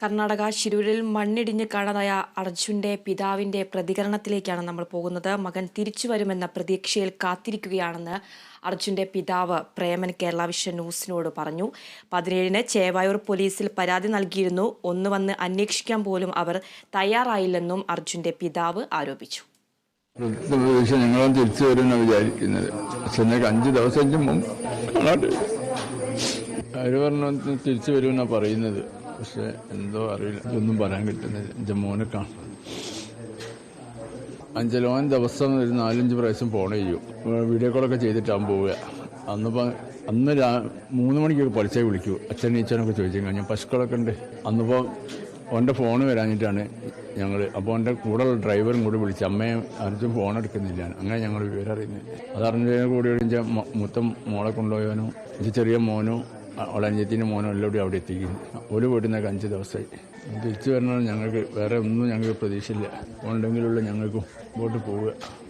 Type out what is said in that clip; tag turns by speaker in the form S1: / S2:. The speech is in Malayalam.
S1: കർണാടക ശിരൂരിൽ മണ്ണിടിഞ്ഞ് കാണാതായ അർജുന്റെ പിതാവിന്റെ പ്രതികരണത്തിലേക്കാണ് നമ്മൾ പോകുന്നത്. മകൻ തിരിച്ചു വരുമെന്ന പ്രതീക്ഷയിൽ കാത്തിരിക്കുകയാണെന്ന് അർജുന്റെ പിതാവ് പ്രേമൻ കേരള വിഷൻ ന്യൂസിനോട് പറഞ്ഞു. പതിനേഴിന് ചേവായൂർ പോലീസിൽ പരാതി നൽകിയിരുന്നു. ഒന്ന് വന്ന് അന്വേഷിക്കാൻ പോലും അവർ തയ്യാറായില്ലെന്നും അർജുന്റെ പിതാവ് ആരോപിച്ചു.
S2: പ്രതീക്ഷ തിരിച്ചു വരുമെന്നാണ് വിചാരിക്കുന്നത്. പക്ഷെ അഞ്ച് ദിവസം മുമ്പ് പറഞ്ഞു തിരിച്ചു വരുമെന്നാണ് പറയുന്നത്. പക്ഷെ എന്തോ അറിയില്ല. ഇതൊന്നും പറയാൻ കിട്ടുന്നില്ല എന്റെ മോനെ കാണും അഞ്ചലോൻ ദിവസം ഒരു നാലഞ്ച് പ്രാവശ്യം ഫോൺ ചെയ്യും. വീഡിയോ കോളൊക്കെ ചെയ്തിട്ടാകും പോവുക. അന്നിപ്പോൾ അന്ന് രാ മൂന്ന് മണിക്കൊക്കെ പഠിച്ചേ വിളിക്കൂ. അച്ഛൻ ഈച്ചനൊക്കെ ചോദിച്ചു കഴിഞ്ഞാൽ പശുക്കളൊക്കെ ഉണ്ട്. അന്നിപ്പോൾ ഓന്റെ ഫോൺ വരാഞ്ഞിട്ടാണ് ഞങ്ങൾ അപ്പോൾ എന്റെ കൂടെയുള്ള ഡ്രൈവറും കൂടി വിളിച്ച് അമ്മയും അർജുൻ ഫോൺ എടുക്കുന്നില്ല. അങ്ങനെ ഞങ്ങൾ വിവരം അറിയുന്നത് അതറിഞ്ഞതിനെ കൂടി കഴിഞ്ഞാൽ മൊത്തം മോളെ കൊണ്ടുപോയവനും ചെറിയ മോനും അവളഞ്ചത്തിന്റെ മോനും എല്ലാം കൂടി അവിടെ എത്തിക്കുന്നു. ഒരു വീടുന്ന അഞ്ച് ദിവസമായി. തിരിച്ചു വരണം ഞങ്ങൾക്ക് വേറെ ഒന്നും ഞങ്ങൾക്ക് പ്രതീക്ഷയില്ല. ഉണ്ടെങ്കിലുള്ള ഞങ്ങൾക്കും ഇങ്ങോട്ട് പോവുക.